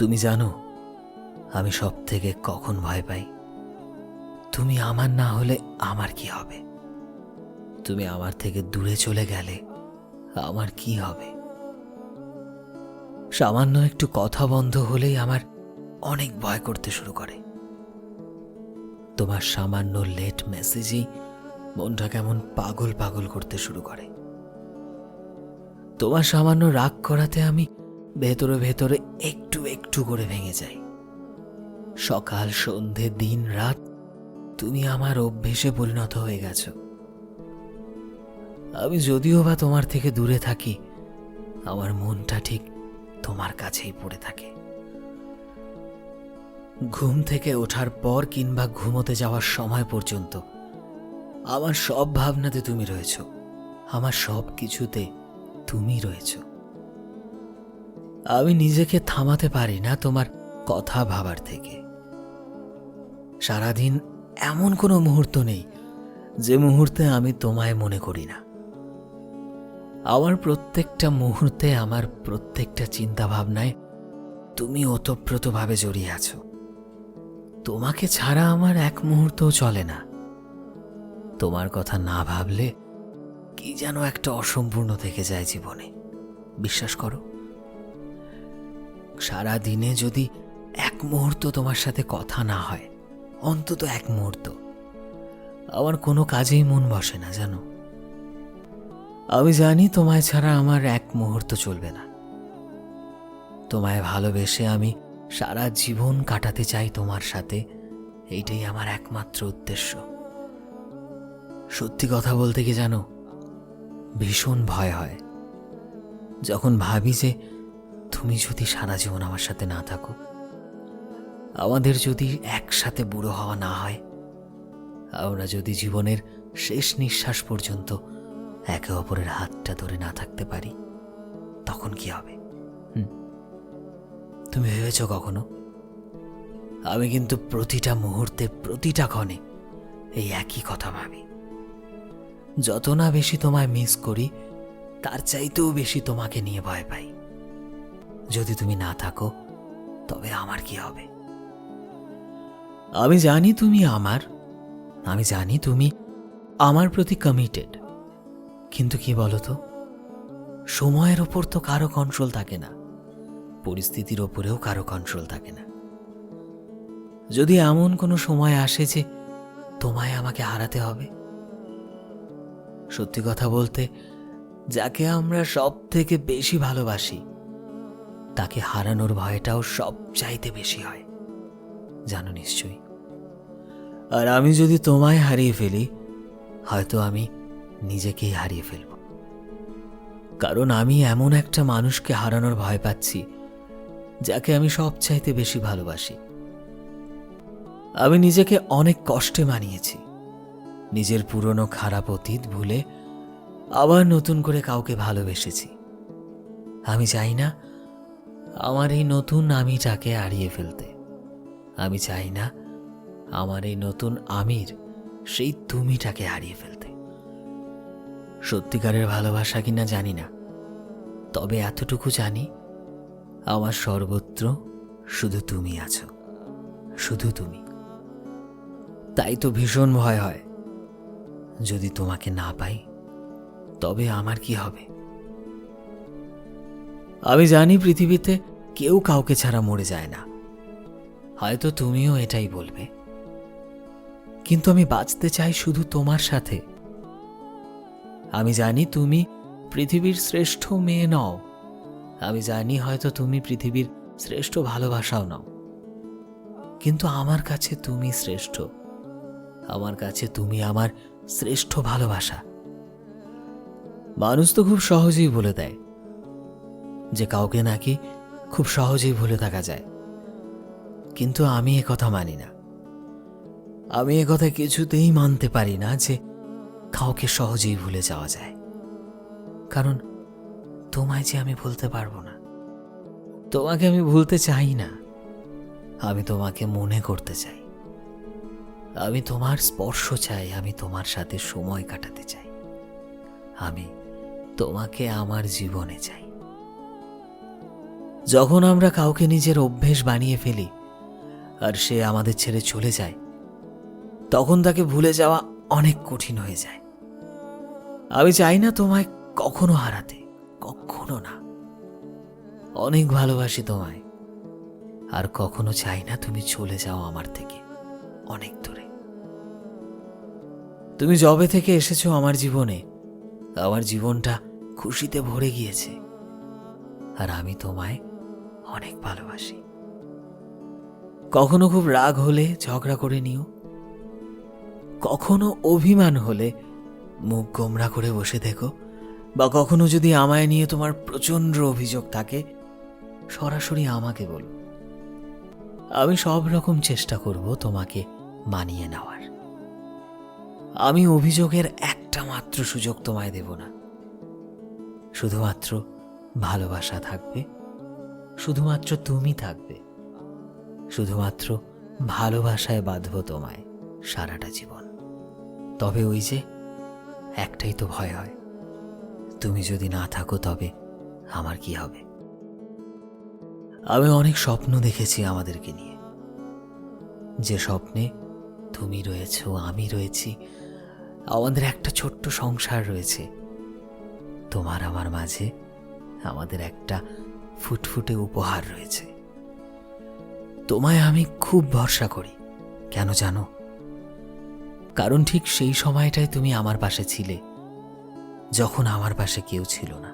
তুমি জানো, আমি সব থেকে কখন ভয় পাই। তুমি আমার না হলে আমার কি হবে? তুমি আমার থেকে দূরে চলে গেলে আমার কি হবে? সামান্য একটু কথা বন্ধ হলেই আমার অনেক ভয় করতে শুরু করে। তোমার সামান্য লেট মেসেজেই মনটা কেমন পাগল পাগল করতে শুরু করে। তোমার সামান্য রাগ করাতে আমি ভেতরে ভেতরে একটু একটু করে ভেঙে যায়। সকাল, সন্ধে, দিন, রাত তুমি আমার অভ্যেসে পরিণত হয়ে গেছো। আমি যদিও বা তোমার থেকে দূরে থাকি, আমার মনটা ঠিক তোমার কাছেই পড়ে থাকে। ঘুম থেকে ওঠার পর কিংবা ঘুমোতে যাওয়ার সময় পর্যন্ত আমার সব ভাবনাতে তুমি রয়েছ। আমার সব কিছুতে তুমি রয়েছ। আমি নিজেকে থামাতে পারি না তোমার কথা ভাবার থেকে। সারাদিন এমন কোনো মুহূর্ত নেই যে মুহূর্তে আমি তোমায় মনে করি না। আমার প্রত্যেকটা মুহূর্তে, আমার প্রত্যেকটা চিন্তা ভাবনায় তুমি ওতপ্রোতভাবে জড়িয়ে আছো। তোমাকে ছাড়া আমার এক মুহূর্তও চলে না। তোমার কথা না ভাবলে কি যেন একটা অসম্পূর্ণ থেকে যায় জীবনে। বিশ্বাস করো। সারা দিনে যদি এক মুহূর্ত তোমার সাথে কথা না হয়, অন্তত এক মুহূর্ত। আমার কোনো কাজেই মন বসে না, জানো? আমি জানি তোমায় ছাড়া আমার এক মুহূর্ত চলবে না। তোমায় ভালোবেসে আমি সারা জীবন কাটাতে চাই তোমার সাথে, এইটাই আমার একমাত্র উদ্দেশ্য। সত্যি কথা বলতে কি জানো? ভীষণ ভয় হয়। যখন ভাবি যে তুমি যদি সারা জীবন আমার সাথে না থাকো, আমাদের যদি একসাথে বুড়ো হওয়া না হয়, আমরা যদি জীবনের শেষ নিঃশ্বাস পর্যন্ত একে অপরের হাতটা ধরে না থাকতে পারি, তখন কি হবে? তুমি ভেবেছ কখনো? আমি কিন্তু প্রতিটা মুহূর্তে, প্রতিটা ক্ষণে এই একই কথা ভাবি। যত না বেশি তোমায় মিস করি, তার চাইতেও বেশি তোমাকে নিয়ে ভয় পাই। যদি তুমি না থাকো, তবে আমার কি হবে? আমি জানি তুমি আমার, আমি জানি তুমি আমার প্রতি কমিটেড কিন্তু কি বলতো? সময়ের ওপর তো কারও কন্ট্রোল থাকে না, পরিস্থিতির ওপরেও কারও কন্ট্রোল থাকে না। যদি এমন কোনো সময় আসে যে তোমায় আমাকে হারাতে হবে? সত্যি কথা বলতে, যাকে আমরা সব থেকে বেশি ভালোবাসি তাকে হারানোর ভয়টাও সব চাইতে বেশি হয়। জানো নিশ্চয়ই। আর আমি যদি তোমায় হারিয়ে ফেলি, হয়তো আমি নিজেকেই হারিয়ে ফেলব। কারণ আমি এমন একটা মানুষকে হারানোর ভয় পাচ্ছি, যাকে আমি সব চাইতে বেশি ভালোবাসি। আমি নিজেকে অনেক কষ্টে মানিয়েছি। নিজের পুরনো খারাপ অতীত ভুলে আবার নতুন করে কাউকে ভালোবেসেছি। আমি চাই না আমার এই নতুন আমিটাকে হারিয়ে ফেলতে। আমি চাই না আমার এই নতুন আমির সেই তুমিটাকে হারিয়ে ফেলতে। সত্যিকারের ভালোবাসা কিনা জানি না। তবে এতটুকু জানি, আমার সর্বত্র শুধু তুমি আছো। শুধু তুমি। তাই তো ভীষণ ভয় হয়। যদি তোমাকে না পাই, তবে আমার কি হবে? আমি জানি পৃথিবীতে কেউ কাউকে ছাড়া মরে যায় না। হয়তো তুমিও এটাই বলবে। কিন্তু আমি বাঁচতে চাই শুধু তোমার সাথে। আমি জানি তুমি পৃথিবীর শ্রেষ্ঠ মেয়ে নও। আমি জানি হয়তো তুমি পৃথিবীর শ্রেষ্ঠ ভালোবাসাও নও। কিন্তু আমার কাছে তুমি শ্রেষ্ঠ। আমার কাছে তুমি আমার শ্রেষ্ঠ ভালোবাসা। মানুষ তো খুব সহজেই বলে দেয় যে কাউকে নাকি খুব সহজেই ভুলে থাকা যায়। কিন্তু আমি এ কথা মানি না। আমি এ কথা কিছুতেই মানতে পারি না যে কাউকে সহজেই ভুলে যাওয়া যায়। কারণ তোমায় যে আমি ভুলতে পারব না, তোমাকে আমি ভুলতে চাই না, আমি তোমাকে মনে করতে চাই। আমি তোমার স্পর্শ চাই, আমি তোমার সাথে সময় কাটাতে চাই। আমি তোমাকে আমার জীবনে চাই। যখন আমরা কাউকে নিজের অভ্যেস বানিয়ে ফেলি আর সে আমাদের ছেড়ে চলে যায়, তখন তাকে ভুলে যাওয়া অনেক কঠিন হয়ে যায়। আমি চাই না তোমায় কখনো হারাতে, কখনো না। অনেক ভালোবাসি তোমায়, আর কখনো চাই না তুমি চলে যাও আমার থেকে অনেক দূরে। তুমি জবে থেকে এসেছ আমার জীবনে, আমার জীবনটা খুশিতে ভরে গিয়েছে, আর আমি তোমায় অনেক ভালোবাসি। কখনো খুব রাগ হলে ঝগড়া করে নিও। কখনো অভিমান হলে মুখ গোমরা করে বসে দেখো। বা কখনো যদি আমায় নিয়ে তোমার প্রচণ্ড অভিযোগ থাকে, সরাসরি আমাকে বলো। আমি সব রকম চেষ্টা করব তোমাকে মানিয়ে নেওয়ার। আমি অভিযোগের একটা মাত্র সুযোগ তোমায় দেব না। শুধুমাত্র ভালোবাসা থাকবে। শুধুমাত্র তুমি থাকবে। শুধুমাত্র ভালোবাসায় বাঁধব তোমায় সারাটা জীবন। তবে ওই যে, একটাই তো ভয় হয়। তুমি যদি না থাকো তবে আমার কি হবে? আমি অনেক স্বপ্ন দেখেছি আমাদেরকে নিয়ে। যে স্বপ্নে তুমি রয়েছ, আমি রয়েছি, আমাদের একটা ছোট্ট সংসার রয়েছে। তোমার আমার মাঝে আমাদের একটা ফুটফুটে উপহার রয়েছে। তোমায় আমি খুব ভরসা করি, কেন জানো? কারণ ঠিক সেই সময়টায় তুমি আমার পাশে ছিলে, যখন আমার পাশে কেউ ছিল না।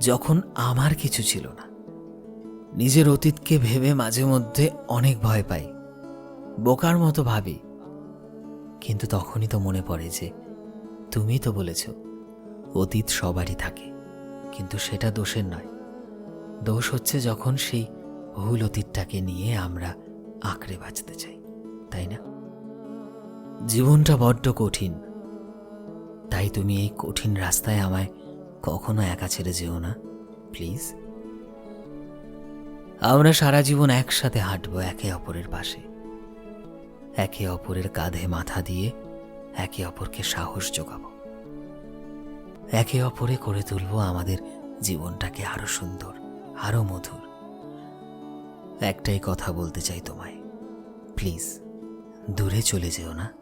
যখন আমার কিছু ছিল না। নিজের অতীতকে ভেবে মাঝে মধ্যে অনেক ভয় পাই, বোকার মতো ভাবি। কিন্তু তখনই তো মনে পড়ে যে, তুমি তো বলেছ, অতীত সবারই থাকে, কিন্তু সেটা দোষের নয়। দোষ হচ্ছে যখন সেই ভুল অতীতটাকে নিয়ে আমরা আঁকড়ে বাঁচতে চাই, তাই না? জীবনটা বড্ড কঠিন। তাই তুমি এই কঠিন রাস্তায় আমায় কখনো একা ছেড়ে যেও না, প্লিজ। আমরা সারা জীবন একসাথে হাঁটবো একে অপরের পাশে। একে অপরের কাঁধে মাথা দিয়ে একে অপরকে সাহস যোগাবো। একে অপরে করে তুলবো আমাদের জীবনটাকে আরও সুন্দর। আরও মধুর। একটাই কথা বলতে চাই তোমায়। প্লিজ দূরে চলে যেও না।